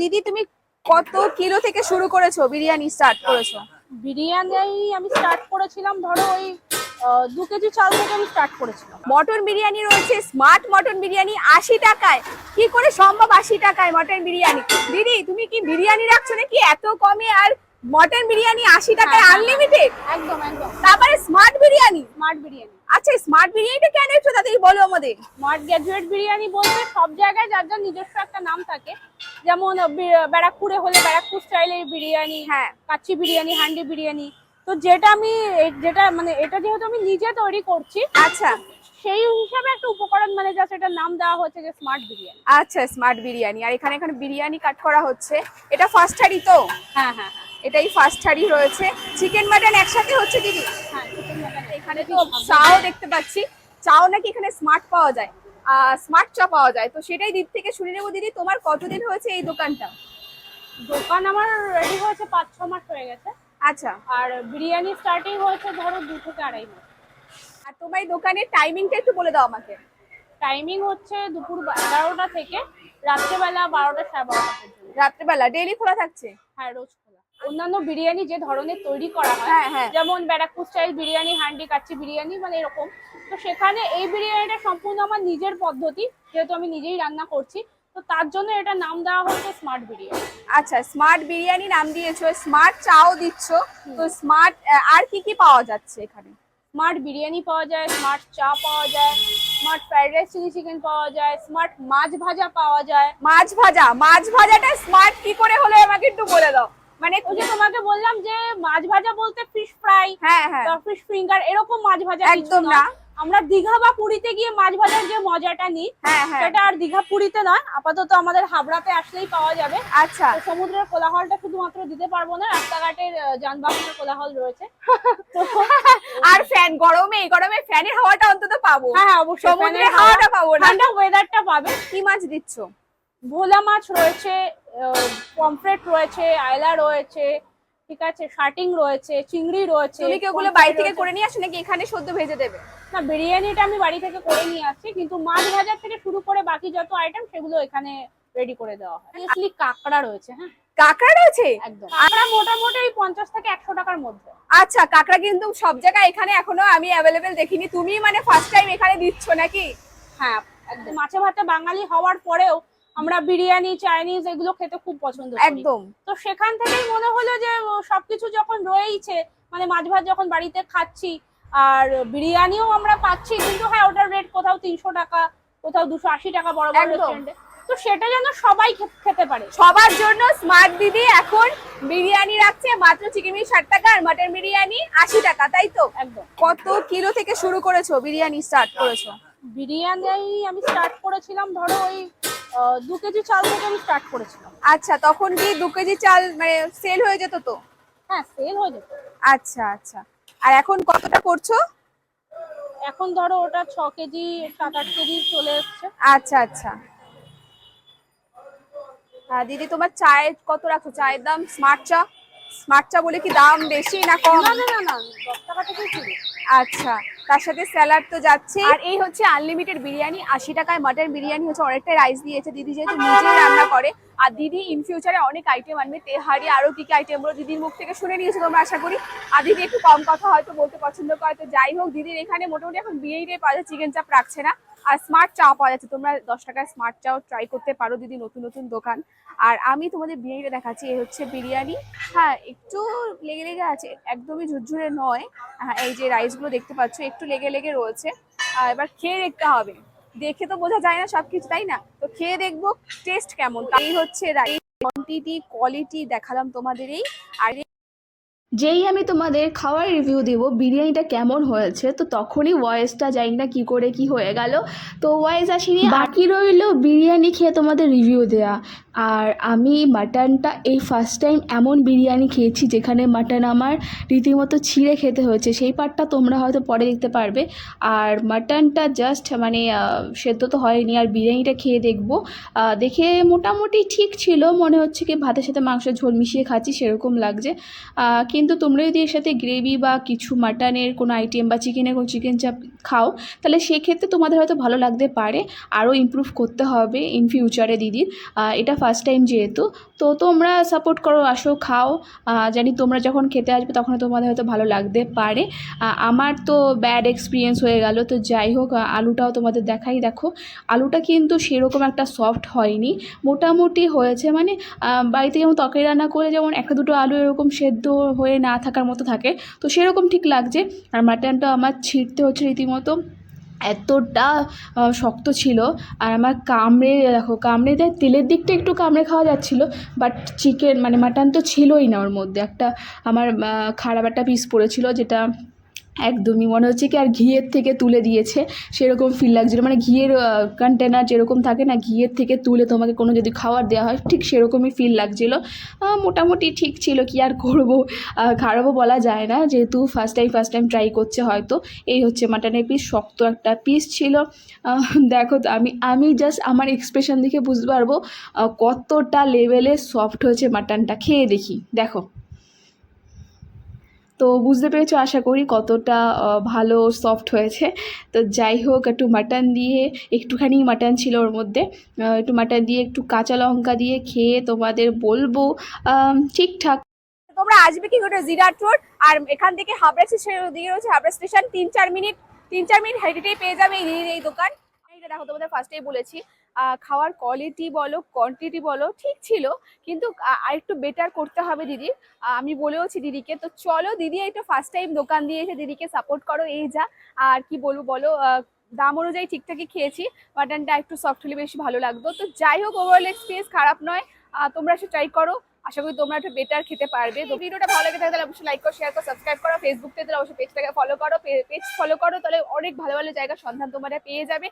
দিদি তুমি কত কিলো থেকে শুরু করেছ বিরিয়ানি স্টার্ট করেছ? বিরিয়ানি আমি স্টার্ট করেছিলাম ধরো ওই দু কেজি চাল থেকে আমি স্টার্ট করেছিলাম। মটন বিরিয়ানি রয়েছে স্মার্ট মটন বিরিয়ানি আশি টাকায়। কি করে সম্ভব আশি টাকায় মটন বিরিয়ানি? দিদি তুমি কি বিরিয়ানি রাখছো নাকি এত কমে আর মটন বিরিয়ানি আশি টাকায় হ্যাঁ, হ্যাঁ, আনলিমিটেড একদম একদম। তারপরে স্মার্ট বিরিয়ানি? স্মার্ট বিরিয়ানি। আচ্ছা স্মার্ট বিরিয়ানিটা কেন একটু তাড়াতাড়ি বলো আমাদের। স্মার্ট গ্র্যাজুয়েট বিরিয়ানি বলতে সব জায়গায় যার যার নিজস্ব একটা নাম থাকে যেমন ব্যারাকপুরে হলে ব্যারাকপুর স্টাইলের বিরিয়ানি হ্যাঁ। কাচ্চি বিরিয়ানি হান্ডি বিরিয়ানি। তো যেটা আমি যেটা মানে এটা যেহেতু আমি নিজে তৈরি করছি আচ্ছা। সেই হিসাবে একটা উপকরণ মানে জাস্ট এটার নাম দেওয়া হচ্ছে যে স্মার্ট বিরিয়ানি। আচ্ছা স্মার্ট বিরিয়ানি। আর এখানে এখানে বিরিয়ানি কাট করা হচ্ছে। এটা ফার্স্ট হাড়ি তো? হ্যাঁ হ্যাঁ হ্যাঁ। এটাই ফার্স্ট হাড়ি রয়েছে। চিকেন মাটন একসাথে হচ্ছে দিদি? হ্যাঁ chicken mutton এখানে তো চাও দেখতে পাচ্ছি। চাও নাকি এখানে স্মার্ট পাওয়া যায়? স্মার্ট চা পাওয়া যায়। তো সেটাই দিক থেকে শুনে নেব দিদি তোমার কতদিন হয়েছে এই দোকানটা? দোকান আমার রেডি হয়েছে পাঁচ ছ মাস হয়ে গেছে। আচ্ছা। আর বিরিয়ানি স্টার্টিং হয়েছে ধরো দু থেকে আড়াই মাস। আর তোমার এই দোকানের টাইমিংটা একটু বলে দাও আমাকে। টাইমিং হচ্ছে দুপুর এগারোটা থেকে রাত্রেবেলা বারোটা সাড়ে বারোটা পর্যন্ত। রাত্রেবেলা ডেইলি খোলা থাকছে? হ্যাঁ রোজ অন্যান্য বিরিয়ানি যে ধরনের তৈরি করা হয় হ্যাঁ হ্যাঁ। যেমন ব্যারাকপুর স্টাইল বিরিয়ানি হান্ডি কাচ্চি বিরিয়ানি মানে এরকম। তো সেখানে এই বিরিয়ানিটা সম্পূর্ণ আমার নিজের পদ্ধতি যেহেতু আমি নিজেই রান্না করছি। তো তার জন্য এটা নাম দেওয়া হচ্ছে স্মার্ট বিরিয়ানি। আচ্ছা স্মার্ট বিরিয়ানি নাম দিয়েছ স্মার্ট চাও দিচ্ছ। তো স্মার্ট আর কি কি পাওয়া যাচ্ছে এখানে? স্মার্ট বিরিয়ানি পাওয়া যায় স্মার্ট চা পাওয়া যায় smart fried rice chilli chicken পাওয়া যায় স্মার্ট মাছ ভাজা পাওয়া যায়। মাছ ভাজা মাছ ভাজাটা স্মার্ট কি করে হলো আমাকে একটু বলে দাও। মানে ওই যে তোমাকে বললাম যে মাছ ভাজা বলতে ফিশ ফ্রাই হ্যাঁ হ্যাঁ। ফিশ ফিঙ্গার এরকম মাছ ভাজা একদম না। আমরা দীঘা বা পুরীতে গিয়ে মাছ ভাজার যে মজাটা নিই হ্যাঁ হ্যাঁ। সেটা আর দীঘা পুরীতে নয়। আপাতত আমাদের হাবড়াতে আসলেই পাওয়া যাবে। আচ্ছা। সমুদ্রের কোলাহলটা শুধুমাত্র দিতে পারব না রাস্তাঘাটের যানবাহনের কোলাহল রয়েছে। আর ফ্যান গরমে এই গরমে ফ্যানের হাওয়াটা অন্তত পাবো। হ্যাঁ হ্যাঁ অবশ্যই। সমুদ্রের হাওয়াটা পাবো ঠান্ডা ওয়েদারটা পাবে। কি মাছ দিচ্ছ? ভোলা মাছ রয়েছে পমফ্রেট রয়েছে আয়লা রয়েছে ঠিক আছে শার্টিং রয়েছে চিংড়ি রয়েছে তুমি কি ওগুলো বাড়ি থেকে করে নিয়ে আসো নাকি এখানে সদ্য ভেজে দেবে? না বিরিয়ানিটা আমি বাড়ি থেকে করে নিয়ে আসছি কিন্তু মাছ ভাজার থেকে শুরু করে বাকি যত আইটেম সেগুলো এখানে রেডি করে দেওয়া হয়। অবভিয়াসলি কাঁকড়া রয়েছে হ্যাঁ। কাঁকড়া রয়েছে? একদম। কাঁকড়া মোটামুটি ওই পঞ্চাশ থেকে একশো টাকার মধ্যে। আচ্ছা কাঁকড়া কিন্তু সব জায়গায় এখানে এখনও আমি অ্যাভেলেবেল দেখিনি। তুমি মানে ফার্স্ট টাইম এখানে দিচ্ছ নাকি? হ্যাঁ একদম। মাছে ভাতে বাঙালি হওয়ার পরেও আমরা বিরিয়ানি চাইনিজ এগুলো খেতে খুব পছন্দ একদম। তো সেখান থেকেই মনে হলো যে সবকিছু যখন রয়েইছে মানে মাছ ভাত যখন বাড়িতে খাচ্ছি আর বিরিয়ানিও আমরা পাচ্ছি কিন্তু হ্যাঁ ওটার রেট কোথাও তিনশো টাকা কোথাও দুশো আশি টাকা বড় বড় রেস্টুরেন্টে তো সেটা যেন সবাই খেতে পারে। সবার জন্য স্মার্ট দিদি এখন বিরিয়ানি রাখছে মাত্র চিকেন বিরিয়ানি ষাট টাকা আর মাটন বিরিয়ানি আশি টাকা তাই তো? একদম। কত কিলো থেকে শুরু করেছ বিরিয়ানি স্টার্ট করেছ? বিরিয়ানি আমি স্টার্ট করেছিলাম ধরো ওই দু কেজি চাল থেকে আমি স্টার্ট করেছিলাম। আচ্ছা তখন কি দু কেজি চাল মানে সেল হয়ে যেত তো? হ্যাঁ সেল হয়ে যেত। আচ্ছা আচ্ছা। আর এখন কতটা করছ? এখন ধরো ওটা ছ কেজি সাত আট কেজি চলে এসছে। আচ্ছা আচ্ছা। হ্যাঁ দিদি তোমার চায়ের কত রাখো? চায়ের দাম স্মার্ট চা? স্মার্ট চা বলে কি দাম বেশি না কম? না না না দশ টাকা থেকেই শুরু। আচ্ছা। তার সাথে স্যালাড তো যাচ্ছে আর এই হচ্ছে আনলিমিটেড বিরিয়ানি, আশি টাকায় মাটন বিরিয়ানি হচ্ছে অনেকটা রাইস দিয়েছে। দিদি যেহেতু নিজে রান্না করে, আর দিদি ইন ফিউচারে অনেক আইটেম আনবে। তেহারি আরও কি কি আইটেমগুলো দিদির মুখ থেকে শুনে নিয়েছে তোমরা আশা করি। আর দিদি একটু কম কথা হয়তো বলতে পছন্দ করে। তো যাই হোক, দিদির এখানে মোটামুটি এখন বিরিয়ানিটাই পাওয়া যায়, চিকেন চাপ রাখছে না। আর স্মার্ট চা পাওয়া যাচ্ছে। তোমরা দশ টাকায় স্মার্ট চাও ট্রাই করতে পারো দিদি, নতুন নতুন দোকান। আর আমি তোমাদের বিরিয়ানিটা দেখাচ্ছি এই হচ্ছে বিরিয়ানি। হ্যাঁ একটু লেগে লেগে আছে, একদমই ঝুরঝুরে নয়। হ্যাঁ এই যে রাইসগুলো দেখতে পাচ্ছ, একটু লেগে লেগে রয়েছে। আর এবার খেয়ে দেখতে হবে। দেখে তো বোঝা যায় না সবকিছু, তাই না? তো খেয়ে দেখব টেস্ট কেমন? এই হচ্ছে কোয়ান্টিটি কোয়ালিটি দেখালাম তোমাদের এই আর যেই আমি তোমাদের খাওয়ার রিভিউ দেবো বিরিয়ানিটা কেমন হয়েছে তো তখনই ভয়েসটা জানি না কী করে কি হয়ে গেল। তো ভয়েস আসিনি বাকি রইল বিরিয়ানি খেয়ে তোমাদের রিভিউ দেয়া। আর আমি মাটনটা এই ফার্স্ট টাইম এমন বিরিয়ানি খেয়েছি যেখানে মাটন আমার রীতিমতো ছিঁড়ে খেতে হয়েছে। সেই পার্টটা তোমরা হয়তো পরে দেখতে পারবে। আর মাটনটা জাস্ট মানে সেদ্ধ তো হয়নি, আর বিরিয়ানিটা খেয়ে দেখব। দেখে মোটামুটি ঠিক ছিল। মনে হচ্ছে কি ভাতের সাথে মাংসের ঝোল মিশিয়ে খাচ্ছি, সেরকম লাগছে। কিন্তু তোমরা যদি এর সাথে গ্রেভি বা কিছু মাটনের কোনো আইটেম বা চিকেনের কোনো চিকেন চাপ খাও, তাহলে সেক্ষেত্রে তোমাদের হয়তো ভালো লাগতে পারে। আরও ইমপ্রুভ করতে হবে ইন ফিউচারে দিদির। এটা ফার্স্ট টাইম যেহেতু, তো তোমরা সাপোর্ট করো, আসো, খাও। জানি তোমরা যখন খেতে আসবে তখন তোমাদের হয়তো ভালো লাগতে পারে। আমার তো ব্যাড এক্সপিরিয়েন্স হয়ে গেল। তো যাই হোক আলুটাও তোমাদের দেখাই। দেখো, আলুটা কিন্তু সেরকম একটা সফট হয়নি। মোটামুটি হয়েছে মানে বাড়িতে যেমন তরকারি রান্না করে যেমন একটা দুটো আলু এরকম সেদ্ধ হয়ে না থাকার মতো থাকে, তো সেরকম ঠিক লাগছে। আর মাটনটা আমার ছিঁড়তে হচ্ছে রীতিমতো। এতটা শক্ত ছিল। আর আমার কামড়ে, দেখো, কামড়ে দেয়, তেলের দিকটা একটু কামড়ে খাওয়া যাচ্ছিল বাট চিকেন মানে মাটন তো ছিলই না ওর মধ্যে। একটা আমার খারাপ একটা পিস পড়েছিলো, যেটা একদমই। মনে হচ্ছে কি আর ঘিয়ের থেকে তুলে দিয়েছে। সেরকম ফিল লাগছিল। মানে ঘিয়ের কন্টেনার যেরকম থাকে না, ঘিয়ের থেকে তুলে তোমাকে কোনো যদি খাবার দেওয়া হয়, ঠিক সেরকমই ফিল লাগছিল। মোটামুটি ঠিক ছিল। কি আর করব? খারাপও বলা যায় না। যেহেতু first time first time try করছে হয়তো। এই হচ্ছে মাটনের পিস শক্ত একটা পিস ছিল। দেখো আমি আমি জাস্ট আমার এক্সপ্রেশন দেখে বুঝতে পারব কতটা লেভেলে সফট হয়েছে মাটনটা খেয়ে দেখি। দেখো। তো বুঝতে পেরেছ আশা করি কতটা ভালো সফট হয়েছে। তো যাই হোক, একটু মাটন দিয়ে, একটুখানি মাটন ছিল ওর মধ্যে। একটু মাটন দিয়ে, একটু কাঁচা লঙ্কা দিয়ে খেয়ে তোমাদের বলব ঠিকঠাক। তোমরা আসবে কি করে জিরাট রোড আর এখান থেকে হাবড়া স্টেশন দিকে রয়েছে হাবড়া স্টেশন তিন চার মিনিট, তিন চার মিনিট হেঁটেই পেয়ে যাবে এই এই দোকান। এইটা দেখো, তোমাদের ফার্স্টেই বলেছি। খাওয়ার কোয়ালিটি বলো কোয়ান্টিটি বলো, ঠিক ছিল। কিন্তু আ- আরেকটু বেটার করতে হবে দিদি। আমি বলেওছি দিদিকে, তো চলো দিদি একটু ফার্স্ট টাইম দোকান দিয়েছে দিদিকে সাপোর্ট করো, এই যা। আর কি বলব বলো দাম অনুযায়ী ঠিকঠাকই খেয়েছি। মাটনটা একটু সফট হলে বেশি ভালো লাগতো। তো যাই হোক ওভারঅল এক্সপিরিয়েন্স খারাপ নয়। তোমরা এসে ট্রাই করো। আশা করি তোমরা একটু বেটার খেতে পারবে। তো ভিডিওটা ভালো লাগে তাহলে অবশ্যই লাইক করো শেয়ার করো সাবস্ক্রাইব করো। ফেসবুক তাহলে অবশ্যই পেজটাকে ফলো করো পেজ ফলো করো, তাহলে অনেক ভালো ভালো জায়গার সন্ধান তোমরা পেয়ে যাবে।